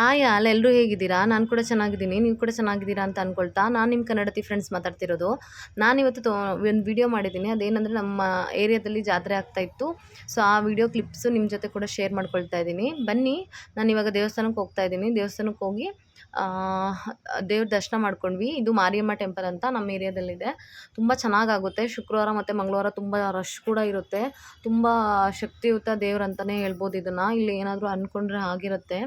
Hi ಅಲ್ಲ ಎಲ್ಲರೂ ಹೇಗಿದ್ದೀರಾ? ನಾನು ಕೂಡ ಚೆನ್ನಾಗಿದ್ದೀನಿ. ನೀವು ಕೂಡ ಚೆನ್ನಾಗಿದ್ದೀರಾ ಅಂತ ಅಂದ್ಕೊಳ್ತಾ ನಾನು ನಿಮ್ಮ ಕನ್ನಡತಿ ಫ್ರೆಂಡ್ಸ್ ಮಾತಾಡ್ತಿರೋದು. ನಾನಿವತ್ತು ತೋ, ಒಂದು ವಿಡಿಯೋ ಮಾಡಿದ್ದೀನಿ. ಅದೇನಂದರೆ ನಮ್ಮ ಏರಿಯಾದಲ್ಲಿ ಜಾತ್ರೆ ಆಗ್ತಾ ಇತ್ತು. ಸೊ ಆ ವಿಡಿಯೋ ಕ್ಲಿಪ್ಸು ನಿಮ್ಮ ಜೊತೆ ಕೂಡ ಶೇರ್ ಮಾಡ್ಕೊಳ್ತಾ ಇದ್ದೀನಿ. ಬನ್ನಿ, ನಾನು ಇವಾಗ ದೇವಸ್ಥಾನಕ್ಕೆ ಹೋಗ್ತಾ ಇದ್ದೀನಿ. ದೇವಸ್ಥಾನಕ್ಕೆ ಹೋಗಿ ದೇವ್ರ ದರ್ಶನ ಮಾಡ್ಕೊಂಡ್ವಿ. ಇದು ಮಾರಿಯಮ್ಮ ಟೆಂಪಲ್ ಅಂತ ನಮ್ಮ ಏರಿಯಾದಲ್ಲಿದೆ ತುಂಬ ಚೆನ್ನಾಗಾಗುತ್ತೆ. ಶುಕ್ರವಾರ ಮತ್ತು ಮಂಗಳವಾರ ತುಂಬ ರಶ್ ಕೂಡ ಇರುತ್ತೆ. ತುಂಬ ಶಕ್ತಿಯುತ ದೇವ್ರು ಅಂತಲೇ ಹೇಳ್ಬೋದು ಇದನ್ನು. ಇಲ್ಲಿ ಏನಾದರೂ ಅಂದ್ಕೊಂಡ್ರೆ ಆಗಿರುತ್ತೆ.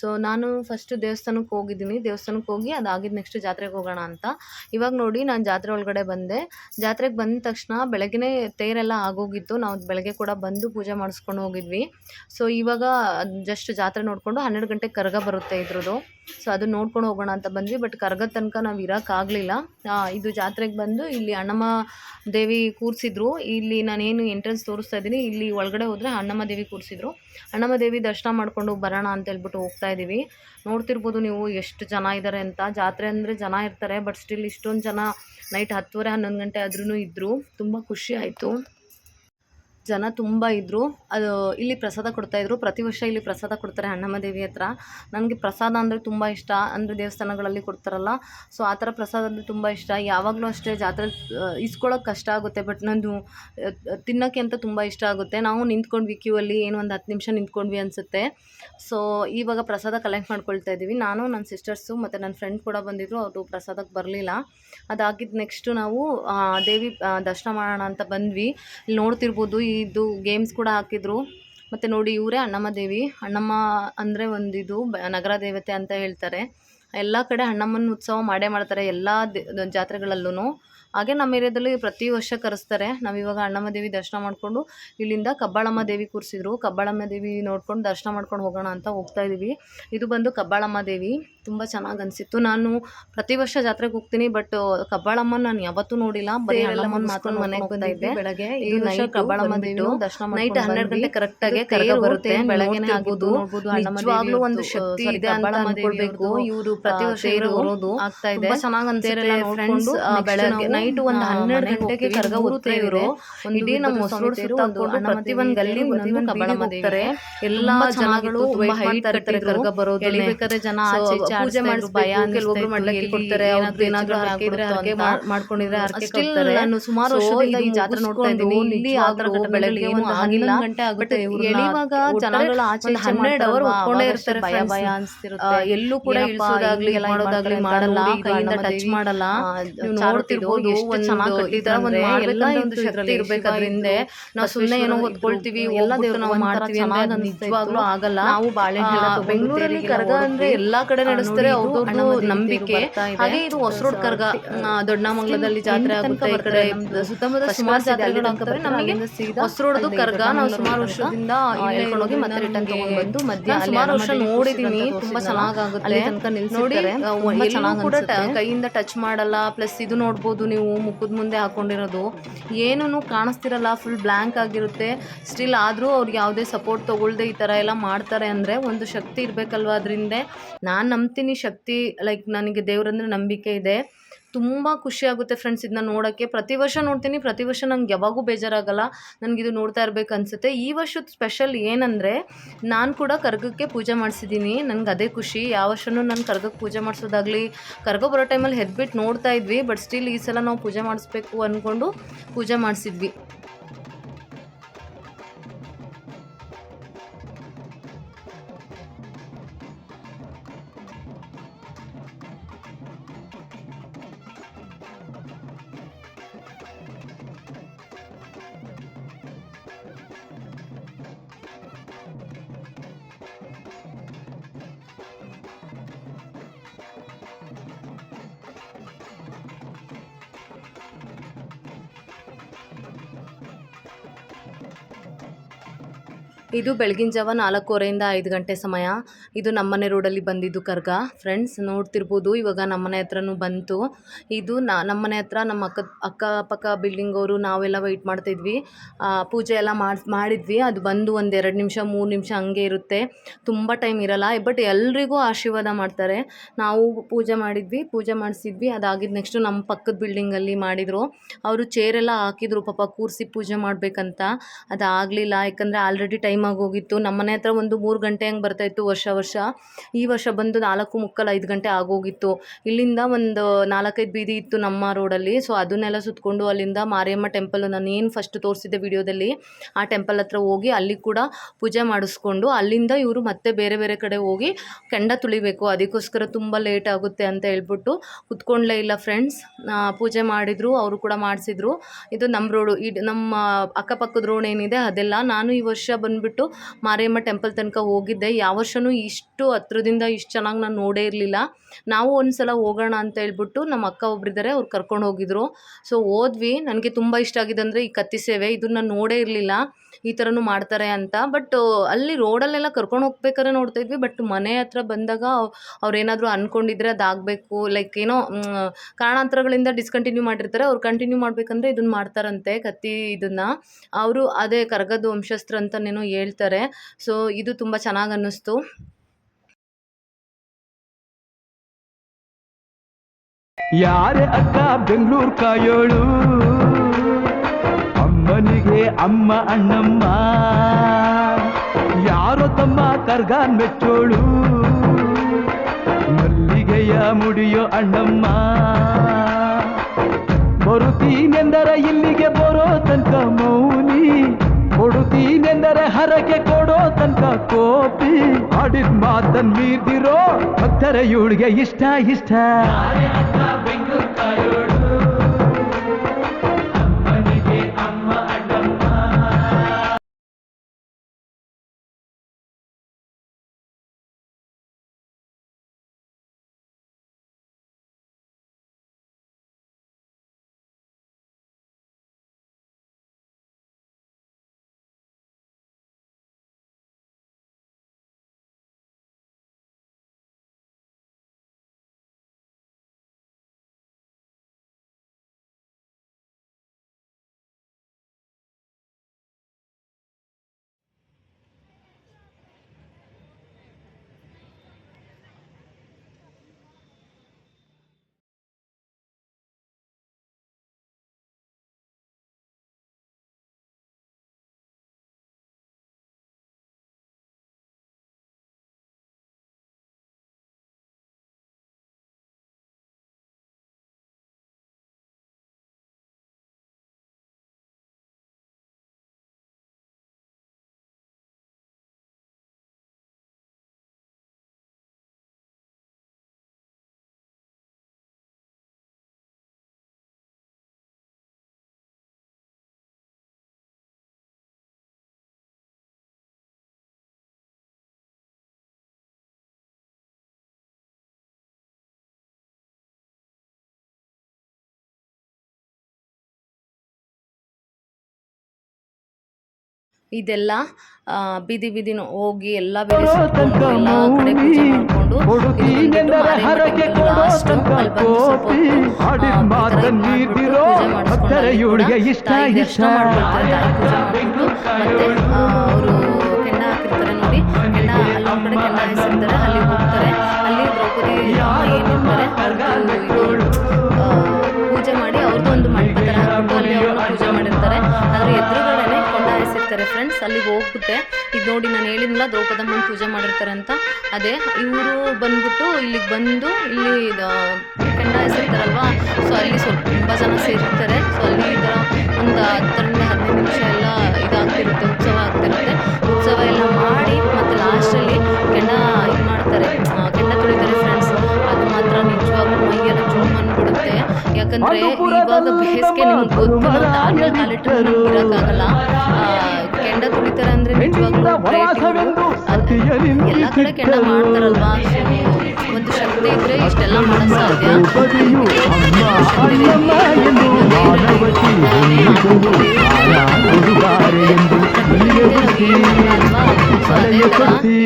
ಸೊ ನಾನು ಫಸ್ಟು ದೇವಸ್ಥಾನಕ್ಕೆ ಹೋಗಿದ್ದೀನಿ. ದೇವಸ್ಥಾನಕ್ಕೆ ಹೋಗಿ ಅದಾಗಿದ್ದು ನೆಕ್ಸ್ಟ್ ಜಾತ್ರೆಗೆ ಹೋಗೋಣ ಅಂತ. ಇವಾಗ ನೋಡಿ ನಾನು ಜಾತ್ರೆ ಒಳಗಡೆ ಬಂದೆ. ಜಾತ್ರೆಗೆ ಬಂದ ತಕ್ಷಣ ಬೆಳಗ್ಗೆ ತೇರೆಲ್ಲ ಆಗೋಗಿತ್ತು. ನಾವು ಬೆಳಗ್ಗೆ ಕೂಡ ಬಂದು ಪೂಜೆ ಮಾಡಿಸ್ಕೊಂಡು ಹೋಗಿದ್ವಿ. ಸೊ ಇವಾಗ ಜಸ್ಟ್ ಜಾತ್ರೆ ನೋಡಿಕೊಂಡು ಹನ್ನೆರಡು ಗಂಟೆಗೆ ಕರಗ ಬರುತ್ತೆ ಇದ್ರದ್ದು ಸೊ ಅದು ನೋಡ್ಕೊಂಡು ಹೋಗೋಣ ಅಂತ ಬಂದ್ವಿ. ಬಟ್ ಕರಗದ ತನಕ ನಾವು ಇರೋಕ್ಕಾಗಲಿಲ್ಲ ಇದು ಜಾತ್ರೆಗೆ ಬಂದು ಇಲ್ಲಿ ಅಣ್ಣಮ್ಮ ದೇವಿ ಕೂರಿಸಿದ್ರು. ಇಲ್ಲಿ ನಾನೇನು ಎಂಟ್ರೆನ್ಸ್ ತೋರಿಸ್ತಾ ಇದ್ದೀನಿ. ಇಲ್ಲಿ ಒಳಗಡೆ ಹೋದರೆ ಅಣ್ಣಮ್ಮ ದೇವಿ ಕೂರಿಸಿದ್ರು. ಅಣ್ಣಮ್ಮ ದೇವಿ ದರ್ಶನ ಮಾಡಿಕೊಂಡು ಬರೋಣ ಅಂತ ಹೇಳ್ಬಿಟ್ಟು ಹೋಗ್ತಾ ಇದ್ದೀವಿ ನೋಡ್ತಿರ್ಬೋದು ನೀವು ಎಷ್ಟು ಜನ ಇದ್ದಾರೆ ಅಂತ. ಜಾತ್ರೆ ಅಂದರೆ ಜನ ಇರ್ತಾರೆ ಬಟ್ ಸ್ಟಿಲ್ ಇಷ್ಟೊಂದು ಜನ ನೈಟ್ ಹತ್ತುವರೆ ಹನ್ನೊಂದು ಗಂಟೆ ಆದ್ರೂ ಇದ್ದರು ತುಂಬ ಖುಷಿ ಆಯಿತು. ಜನ ತುಂಬ ಇದ್ದರು ಅದು ಇಲ್ಲಿ ಪ್ರಸಾದ ಕೊಡ್ತಾಯಿದ್ರು ಪ್ರತಿ ವರ್ಷ ಇಲ್ಲಿ ಪ್ರಸಾದ ಕೊಡ್ತಾರೆ ಅಣ್ಣಮ್ಮ ದೇವಿ ಹತ್ರ. ನನಗೆ ಪ್ರಸಾದ ಅಂದರೆ ತುಂಬ ಇಷ್ಟ. ಅಂದರೆ ದೇವಸ್ಥಾನಗಳಲ್ಲಿ ಕೊಡ್ತಾರಲ್ಲ. ಸೊ ಆ ಥರ ಪ್ರಸಾದ ಅಂದರೆ ತುಂಬ ಇಷ್ಟ. ಯಾವಾಗಲೂ ಅಷ್ಟೇ ಜಾತ್ರೆ ಇಸ್ಕೊಳ್ಳೋಕೆ ಕಷ್ಟ ಆಗುತ್ತೆ. ಬಟ್ ನಂದು ತಿನ್ನೋಕ್ಕೆ ಅಂತ ತುಂಬ ಇಷ್ಟ ಆಗುತ್ತೆ. ನಾವು ನಿಂತ್ಕೊಂಡ್ವಿ ಕ್ಯೂ ಅಲ್ಲಿ. ಏನು ಒಂದು ಹತ್ತು ನಿಮಿಷ ನಿಂತ್ಕೊಂಡ್ವಿ ಅನಿಸುತ್ತೆ. ಸೊ ಇವಾಗ ಪ್ರಸಾದ ಕಲೆಕ್ಟ್ ಮಾಡ್ಕೊಳ್ತಾ ಇದ್ದೀವಿ. ನಾನು ನನ್ನ ಸಿಸ್ಟರ್ಸು ಮತ್ತು ನನ್ನ ಫ್ರೆಂಡ್ ಕೂಡ ಬಂದಿದ್ದರು ಅವರು ಪ್ರಸಾದಕ್ಕೆ ಬರಲಿಲ್ಲ. ಅದಾಗಿದ್ದು ನೆಕ್ಸ್ಟು ನಾವು ದೇವಿ ದರ್ಶನ ಮಾಡೋಣ ಅಂತ ಬಂದ್ವಿ. ಇಲ್ಲಿ ನೋಡ್ತಿರ್ಬೋದು. ಇದು ಗೇಮ್ಸ್ ಕೂಡ ಹಾಕಿದ್ರು. ಮತ್ತು ನೋಡಿ ಇವರೇ ಅಣ್ಣಮ್ಮ ದೇವಿ. ಅಣ್ಣಮ್ಮ ಅಂದರೆ ಒಂದು ಇದು ನಗರ ದೇವತೆ ಅಂತ ಹೇಳ್ತಾರೆ. ಎಲ್ಲ ಕಡೆ ಅಣ್ಣಮ್ಮನ ಉತ್ಸವ ಮಾಡೇ ಮಾಡ್ತಾರೆ. ಎಲ್ಲ ಜಾತ್ರೆಗಳಲ್ಲೂ ಹಾಗೆ ನಮ್ಮ ಏರಿಯಾದಲ್ಲಿ ಪ್ರತಿ ವರ್ಷ ಕರೆಸ್ತಾರೆ. ನಾವಿವಾಗ ಇವಾಗ ಅಣ್ಣಮ್ಮ ದೇವಿ ದರ್ಶನ ಮಾಡಿಕೊಂಡು ಇಲ್ಲಿಂದ ಕಬ್ಬಾಳಮ್ಮ ದೇವಿ ಕೂರಿಸಿದ್ರು. ಕಬ್ಬಾಳಮ್ಮ ದೇವಿ ನೋಡ್ಕೊಂಡು ದರ್ಶನ ಮಾಡ್ಕೊಂಡು ಹೋಗೋಣ ಅಂತ ಹೋಗ್ತಾ ಇದ್ದೀವಿ ಇದು ಬಂದು ಕಬ್ಬಾಳಮ್ಮ ದೇವಿ. ತುಂಬ ಚೆನ್ನಾಗಿ ಅನಿಸಿತ್ತು. ನಾನು ಪ್ರತಿ ವರ್ಷ ಜಾತ್ರೆಗೆ ಹೋಗ್ತೀನಿ ಬಟ್ ಕಬ್ಬಾಳಮ್ಮ ನಾನು ಯಾವತ್ತೂ ನೋಡಿಲ್ಲ. ಬರೀ ಅಣ್ಣಮ್ಮನ ಮಾತ್ರ ಮನೆಗೆ ಬಂದಿದ್ದೆ ಬೆಳಗ್ಗೆ. ಈ ವರ್ಷ ಕಬ್ಬಾಳಮ್ಮ ದೇವಿ ದರ್ಶನ ನೈಟ್ ಹನ್ನೆರಡು ಗಂಟೆ ಕರೆಕ್ಟಾಗಿ ಕರಗ ಬರುತ್ತೆ. ಬೆಳಗ್ಗೆನೇ ಆಗೋದು ನಿಜವಾಗ್ಲೂ ಒಂದು ಶಕ್ತಿ ಇದೆ ಅಂತ ಇವರು ಪ್ರತಿ ವರ್ಷ ಇರೋದು ಆಗ್ತಾ ಇದೆ. ಚೆನ್ನಾಗಿ ಅನ್ಸಿರಲ್ಲ ಫ್ರೆಂಡ್ಸ್ ಬೆಳಗ್ಗೆ ನೈಟ್ ಒಂದು ಹನ್ನೆರಡು ಗಂಟೆಗೆ ಕರ್ಗ ಹೋಗ್ತಾ ಇವರು ಇಡೀ ನಮ್ಮ ಹೊಸರೋಡ್ ಸುತ್ತಾಕೊಂಡು ಪ್ರತಿ ಒಂದು ಗಲ್ಲಿ ಒಂದೊಂದು ಕಬಳ ಮಾಡ್ತಾರೆ ಎಲ್ಲಾ ಜನಗಳು ತುಂಬಾ ಹೈಟ್ ಇರ್ತಾರೆ ಕರಗ ಬರೋದು ಎಳಿಬೇಕಾದ್ರೆ ಜನ ಆಚೆ ಪೂಜೆ ಮಾಡಿ ಭಯ ಕೆಲವೊಬ್ರು ಮಾಡ್ಲಿಕ್ಕೆ ಕೊಡ್ತಾರೆ ಅವ್ರದ್ದು ಏನಾದ್ರು ಹಾಕಿದ್ರೆ ಹಾಗೆ ಮಾಡ್ಕೊಂಡಿದ್ರೆ ಕೊಡ್ತಾರೆ ನಾನು ಸುಮಾರು ವರ್ಷದಿಂದ ಈ ಜಾತ್ರೆ ನೋಡ್ತಾ ಇದ್ದೀನಿ. ಇಲ್ಲಿ ಆ ತರ ಬೆಳಗ್ಗೆ ಒಂದು ಆಗಿಲ್ಲ ಗಂಟೆ ಆಗುತ್ತೆ ಎಳಿವಾಗ ಜನಗಳು ಆಚೆ ಹನ್ನೆರಡು ಅವರ್ ಒಪ್ಕೊಂಡೇ ಇರ್ತಾರೆ ಭಯ ಭಯ ಅನ್ಸ್ತಿರುತ್ತೆ. ಎಲ್ಲೂ ಕೂಡ ಇಳಿಸೋದಾಗ್ಲಿ ಮಾಡೋದಾಗ್ಲಿ ಮಾಡಲ್ಲ ಕೈಯಿಂದ ಟಚ್ ಮಾಡಲ್ಲ ನೀವು ನೋಡ್ತಿರ್ಬೋದು ಇರ್ಬೇಕಾದ್ರಿಂದ ನಾವು ಸುಮ್ಮನೆ ಏನೋ ಹೊತ್ಕೊಳ್ತೀವಿ ಎಲ್ಲ ದೇವ್ರು ನಾವು ಮಾಡ್ತೀವಿ ಅಂದ್ರೆ ನಿಜವಾಗ್ಲೂ ಆಗಲ್ಲ. ನಾವು ಬಾಳೆಹಣ್ಣು ಬೆಂಗಳೂರಲ್ಲಿ ಕರ್ಗ ಅಂದ್ರೆ ಎಲ್ಲಾ ಕಡೆ ನಡೆಸ್ತಾರೆ ಅವ್ರದ್ದು ನಂಬಿಕೆ. ಹಾಗೆ ಇದು ಹೊಸರೋಡ್ ಕರ್ಗ ದೊಡ್ಡಮಂಗಲದಲ್ಲಿ ಜಾತ್ರೆ ಆಗುತ್ತೆ ಈ ಕಡೆ. ಸುತ್ತಮುತ್ತ ಸುಮಾರು ಜಾತ್ರೆಗಳು ಆಗ್ತವೆ. ನಮಗೆ ಹೊಸರೋಡ್ದು ಕರ್ಗ ನಾವು ಸುಮಾರು ವರ್ಷದಿಂದ ಹೋಗಿ ಮತ್ತೆ ರಿಟರ್ನ್ ತಗೊಂಡ್ ಬಂದು ಮಧ್ಯ ಸುಮಾರು ವರ್ಷ ನೋಡಿದೀನಿ. ತುಂಬಾ ಚೆನ್ನಾಗಾಗುತ್ತೆ. ನೋಡಿ ಕೂಡ ಕೈಯಿಂದ ಟಚ್ ಮಾಡಲ್ಲ ಪ್ಲಸ್ ಇದು ನೋಡ್ಬೋದು ನೀವು ಮುಖದ ಮುಂದೆ ಹಾಕೊಂಡಿರೋದು ಏನೂ ಕಾಣಿಸ್ತಿರಲ್ಲ ಫುಲ್ ಬ್ಲ್ಯಾಂಕ್ ಆಗಿರುತ್ತೆ. ಸ್ಟಿಲ್ ಆದರೂ ಅವ್ರಿಗೆ ಯಾವುದೇ ಸಪೋರ್ಟ್ ತೊಗೊಳ್ದೆ ಈ ಥರ ಎಲ್ಲ ಮಾಡ್ತಾರೆ ಅಂದರೆ ಒಂದು ಶಕ್ತಿ ಇರಬೇಕಲ್ವ ಅದರಿಂದ. ನಾನು ನಂಬ್ತೀನಿ ಶಕ್ತಿ ಲೈಕ್ ನನಗೆ ದೇವ್ರಂದ್ರೆ ನಂಬಿಕೆ ಇದೆ. ತುಂಬ ಖುಷಿ ಆಗುತ್ತೆ ಫ್ರೆಂಡ್ಸ್ ಇದನ್ನ ನೋಡೋಕ್ಕೆ. ಪ್ರತಿ ವರ್ಷ ನೋಡ್ತೀನಿ, ಪ್ರತಿ ವರ್ಷ ನಂಗೆ ಯಾವಾಗೂ ಬೇಜಾರಾಗಲ್ಲ. ನನಗಿದು ನೋಡ್ತಾ ಇರಬೇಕು ಅನಿಸುತ್ತೆ. ಈ ವರ್ಷದ ಸ್ಪೆಷಲ್ ಏನಂದರೆ, ನಾನು ಕೂಡ ಕರ್ಗಕ್ಕೆ ಪೂಜೆ ಮಾಡಿಸಿದ್ದೀನಿ ನನಗೆ ಅದೇ ಖುಷಿ. ಯಾವ ವರ್ಷನೂ ನಾನು ಕರ್ಗಕ್ಕೆ ಪೂಜೆ ಮಾಡಿಸೋದಾಗಲಿ, ಕರ್ಗ ಬರೋ ಟೈಮಲ್ಲಿ ಹೆದ್ಬಿಟ್ಟು ನೋಡ್ತಾ ಇದ್ವಿ ಬಟ್ ಸ್ಟಿಲ್ ಈ ಸಲ ನಾವು ಪೂಜೆ ಮಾಡಿಸ್ಬೇಕು ಅಂದ್ಕೊಂಡು ಪೂಜೆ ಮಾಡಿಸಿದ್ವಿ. ಇದು ಬೆಳಗಿನ ಜಾವ ನಾಲ್ಕೂವರೆಯಿಂದ ಐದು ಗಂಟೆ ಸಮಯ. ಇದು ನಮ್ಮನೆ ರೋಡಲ್ಲಿ ಬಂದಿದ್ದು ಕರ್ಗ. ಫ್ರೆಂಡ್ಸ್ ನೋಡ್ತಿರ್ಬೋದು, ಇವಾಗ ನಮ್ಮನೆ ಹತ್ರನೂ ಬಂತು. ಇದು ನಮ್ಮನೆ ಹತ್ರ ನಮ್ಮ ಅಕ್ಕ, ಅಕ್ಕಪಕ್ಕ ಬಿಲ್ಡಿಂಗ್ ಅವರು ನಾವೆಲ್ಲ ವೆಯ್ಟ್ ಮಾಡ್ತಿದ್ವಿ. ಪೂಜೆ ಎಲ್ಲ ಮಾಡಿ, ಮಾಡಿದ್ವಿ. ಅದು ಬಂದು ಒಂದು ಎರಡು ನಿಮಿಷ, ಮೂರು ನಿಮಿಷ ಹಂಗೆ ಇರುತ್ತೆ. ತುಂಬ ಟೈಮ್ ಇರಲ್ಲ. ಬಟ್ ಎಲ್ರಿಗೂ ಆಶೀರ್ವಾದ ಮಾಡ್ತಾರೆ. ನಾವು ಪೂಜೆ ಮಾಡಿದ್ವಿ, ಪೂಜೆ ಮಾಡಿಸಿದ್ವಿ. ಅದಾಗಿದ್ದು ನೆಕ್ಸ್ಟು ನಮ್ಮ ಪಕ್ಕದ ಬಿಲ್ಡಿಂಗಲ್ಲಿ ಮಾಡಿದರು. ಅವರು ಚೇರೆಲ್ಲ ಹಾಕಿದ್ರು. ಪಾಪ ಕೂರಿಸಿ ಪೂಜೆ ಮಾಡಬೇಕಂತ. ಅದಾಗಲಿಲ್ಲ. ಯಾಕಂದರೆ ಆಲ್ರೆಡಿ ಟೈಮ್ ಟೈಮ್ ಆಗೋಗಿತ್ತು ನಮ್ಮ ಮನೆ ಹತ್ರ ಒಂದು ಮೂರು ಗಂಟೆ ಹಂಗೆ ಬರ್ತಾಯಿತ್ತು ವರ್ಷ ವರ್ಷ. ಈ ವರ್ಷ ಬಂದು ನಾಲ್ಕು ಮುಕ್ಕಾಲು ಐದು ಗಂಟೆ ಆಗೋಗಿತ್ತು. ಇಲ್ಲಿಂದ ಒಂದು ನಾಲ್ಕೈದು ಬೀದಿ ಇತ್ತು ನಮ್ಮ ರೋಡಲ್ಲಿ. ಸೊ ಅದನ್ನೆಲ್ಲ ಸುತ್ತಕೊಂಡು ಅಲ್ಲಿಂದ ಮಾರಿಯಮ್ಮ ಟೆಂಪಲ್ ನಾನು ಏನು ಫಸ್ಟ್ ತೋರಿಸಿದ್ದೆ ವಿಡಿಯೋದಲ್ಲಿ, ಆ ಟೆಂಪಲ್ ಹತ್ರ ಹೋಗಿ ಅಲ್ಲಿ ಕೂಡ ಪೂಜೆ ಮಾಡಿಸ್ಕೊಂಡು ಅಲ್ಲಿಂದ ಇವರು ಮತ್ತೆ ಬೇರೆ ಬೇರೆ ಕಡೆ ಹೋಗಿ ಕೆಂಡ ತುಳಿಬೇಕು. ಅದಕ್ಕೋಸ್ಕರ ತುಂಬ ಲೇಟ್ ಆಗುತ್ತೆ ಅಂತ ಹೇಳ್ಬಿಟ್ಟು ಕುತ್ಕೊಂಡ್ಲೇ ಇಲ್ಲ ಫ್ರೆಂಡ್ಸ್ ಪೂಜೆ ಮಾಡಿದರು, ಅವರು ಕೂಡ ಮಾಡಿಸಿದ್ರು. ಇದು ನಮ್ಮ ರೋಡು ಈ ನಮ್ಮ ಅಕ್ಕಪಕ್ಕದ ರೋಡ್ ಏನಿದೆ ಅದೆಲ್ಲ ನಾನು ಈ ವರ್ಷ ಬಂದುಬಿಟ್ಟು ಮಾರಿಯಮ್ಮ ಟೆಂಪಲ್ ತನಕ ಹೋಗಿದ್ದೆ. ಯಾವ ವರ್ಷವೂ ಇಷ್ಟು ಹತ್ರದಿಂದ ಇಷ್ಟು ಚೆನ್ನಾಗಿ ನಾನು ನೋಡೇ ಇರಲಿಲ್ಲ. ನಾವು ಒಂದು ಸಲ ಹೋಗೋಣ ಅಂತ ಹೇಳ್ಬಿಟ್ಟು ನಮ್ಮ ಅಕ್ಕ ಒಬ್ಬರಿದ್ದಾರೆ ಅವ್ರು ಕರ್ಕೊಂಡು ಹೋಗಿದ್ರು. ಸೊ ಹೋದ್ವಿ. ನನಗೆ ತುಂಬ ಇಷ್ಟ ಆಗಿದೆ ಅಂದರೆ ಈ ಕತ್ತಿ ಸೇವೆ. ಇದನ್ನ ನೋಡೇ ಇರಲಿಲ್ಲ. ಈ ಥರನೂ ಮಾಡ್ತಾರೆ ಅಂತ. ಬಟ್ ಅಲ್ಲಿ ರೋಡಲ್ಲೆಲ್ಲ ಕರ್ಕೊಂಡು ಹೋಗ್ಬೇಕಾದ್ರೆ ನೋಡ್ತಾ ಇದ್ವಿ. ಬಟ್ ಮನೆ ಹತ್ರ ಬಂದಾಗ ಅವ್ರೇನಾದರೂ ಅಂದ್ಕೊಂಡಿದ್ರೆ ಅದಾಗಬೇಕು. ಲೈಕ್ ಏನೋ ಕಾರಣಾಂತರಗಳಿಂದ ಡಿಸ್ಕಂಟಿನ್ಯೂ ಮಾಡಿರ್ತಾರೆ. ಅವ್ರು ಕಂಟಿನ್ಯೂ ಮಾಡಬೇಕಂದ್ರೆ ಇದನ್ನ ಮಾಡ್ತಾರಂತೆ, ಕತ್ತಿ ಇದನ್ನ. ಅವರು ಅದೇ ಕರಗದ ವಂಶಸ್ತ್ರ ಅಂತನೇನೋ ಹೇಳ್ತಾರೆ. ಸೊ ಇದು ತುಂಬ ಚೆನ್ನಾಗಿ ಅನ್ನಿಸ್ತು. ಯಾರೇ ಅಕ್ಕ ಬೆಂಗಳೂರು ಕಾಯೋಳು? ಅಮ್ಮನಿಗೆ ಅಮ್ಮ ಅಣ್ಣಮ್ಮ. ಯಾರೋ ತಮ್ಮ ಕರ್ಗಾನ್ ಮೆಚ್ಚೋಳು. ಮಲ್ಲಿಗೆಯ ಮುಡಿಯೋ ಅಣ್ಣಮ್ಮ. ಬರುತ್ತೀನೆಂದರೆ ಇಲ್ಲಿಗೆ ಬರೋ ತನಕ ಮೌನಿ. ಕೊಡುತ್ತೀನೆಂದರೆ ಹರಕೆ ಕೊಡೋ ತನಕ ಕೋಪಿ. ಆಡಿದ ಮಾತನ್ ಮೀರ್ದಿರೋ ಭಕ್ತರ, ಇವಳಿಗೆ ಇಷ್ಟ ಇಷ್ಟ. ಇದೆಲ್ಲ ಬೀದಿ ಬೀದಿನ ಹೋಗಿ ಎಲ್ಲ ಸುತ್ಕೊಂಡು ಎಲ್ಲ ಕಡೆ ಪೂಜೆ ಮಾಡಿಕೊಂಡು ಇವಳಿಗೆ ಇಷ್ಟ ಅವರು ಕೆಂಡ ಹಾಕಿರ್ತಾರೆ ನೋಡಿ. ಕೆಂಡ ಅಲ್ಲಿ ಕಡೆ ಕೆಂಡ ಹಾಯಿಸಿರ್ತಾರೆ ಅಲ್ಲಿ ಹೋಗ್ತಾರೆ. ಅಲ್ಲಿ ದ್ರೌಪದಿ ಏನಿರ್ತಾರೆ ಫ್ರೆಂಡ್ಸ್ ಅಲ್ಲಿಗೆ ಹೋಗ್ಬಿಟ್ಟೆ. ಇದು ನೋಡಿ ನಾನು ಹೇಳಿದ್ನಲ್ಲ, ದ್ರೌಪದಮ್ಮನ ಪೂಜೆ ಮಾಡಿರ್ತಾರೆ ಅಂತ. ಅದೇ, ಇವರು ಬಂದ್ಬಿಟ್ಟು ಇಲ್ಲಿಗೆ ಬಂದು ಇಲ್ಲಿ, ಇದು ಕೆಂಡ ಹಾಯಿಸಿರ್ತಾರಲ್ವಾ ಸೊ ಅಲ್ಲಿ ಸ್ವಲ್ಪ ತುಂಬ ಜನ ಸೇರ್ತಾರೆ ಸೊ ಅಲ್ಲಿ ಈ ಥರ ಒಂದು ಹತ್ತರಿಂದ ಹದಿನೈದು ನಿಮಿಷ ಎಲ್ಲ ಇದಾಗ್ತಿರುತ್ತೆ, ಉತ್ಸವ ಆಗ್ತಿರುತ್ತೆ. ಉತ್ಸವ ಎಲ್ಲ ಯಾಕಂದರೆ ಇವಾಗ ಬೇಸಿಗೆ ನಿಮ್ಗೆ ಗೊತ್ತು ನಮ್ಗೆ ಇರೋಕ್ಕಾಗಲ್ಲ ಕೆಂಡ ಕುಡಿತಾರ ಅಂದ್ರೆ ನಿಜವಾಗ್ಲೂ ಎಲ್ಲ ಕಡೆ ಕೆಂಡ ಮಾಡ್ತಾರಲ್ವಾ? ಒಂದು ಶಕ್ತಿ ಇದ್ರೆ ಇಷ್ಟೆಲ್ಲ ಮಾಡಕ್ ಸಾಧ್ಯ. ಬಳೆಯ ತೊಡಿಸಿ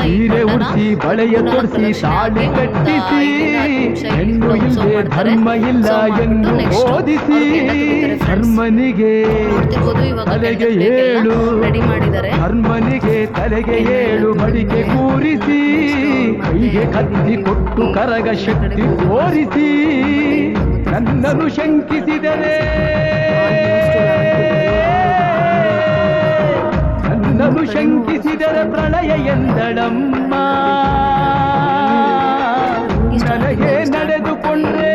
ಸೀರೆ ಉಡಿಸಿ ಬಳೆಯ ತೊಡಿಸಿ ತಾಳಿ ಕಟ್ಟಿಸಿ. ಹೆಣ್ಣು ಇಲ್ಲದೆ ಧರ್ಮ ಇಲ್ಲ ಎಂದು ಓದಿಸಿ. ಧರ್ಮನಿಗೆ ತಲೆಗೆ ಏಳು. ಧರ್ಮನಿಗೆ ತಲೆಗೆ ಏಳು ಬಡಿಗೆ ಕೂರಿಸಿ. ಕೈಗೆ ಕತ್ತಿ ಕೊಟ್ಟು ಕರಗ ಶಕ್ತಿ ತೋರಿಸಿ. ನನ್ನನ್ನು ಶಂಕಿಸಿದರೆ. ನನ್ನ ಶಂಕಿಸಿದರೆ ಪ್ರಳಯ ಎಂದಳಮ್ಮ ನನಗೆ ನಡೆದುಕೊಂಡ್ರೆ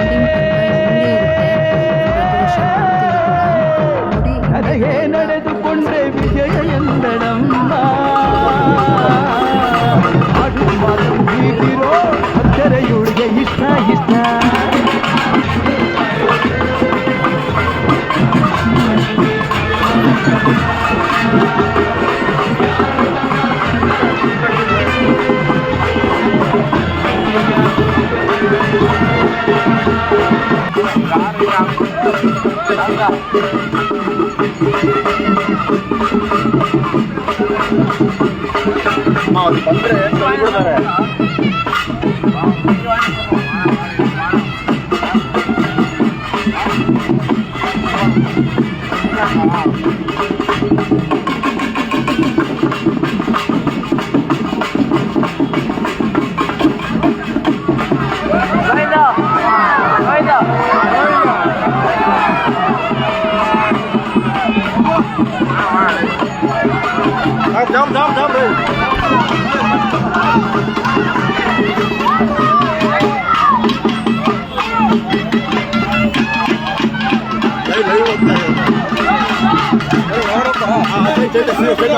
ನನಗೆ ನಡೆದುಕೊಂಡ್ರೆ ವಿಜಯ ಎಂದಳಮ್ಮ ಆಡು ಮಾತು ಹೀಗಿರೋ ಅಕ್ಷರ ಇವಳಿಗೆ ಇಷ್ಟ ಇಷ್ಟ அம்மா அது பண்ற 好，好，好，真的，真的，真的，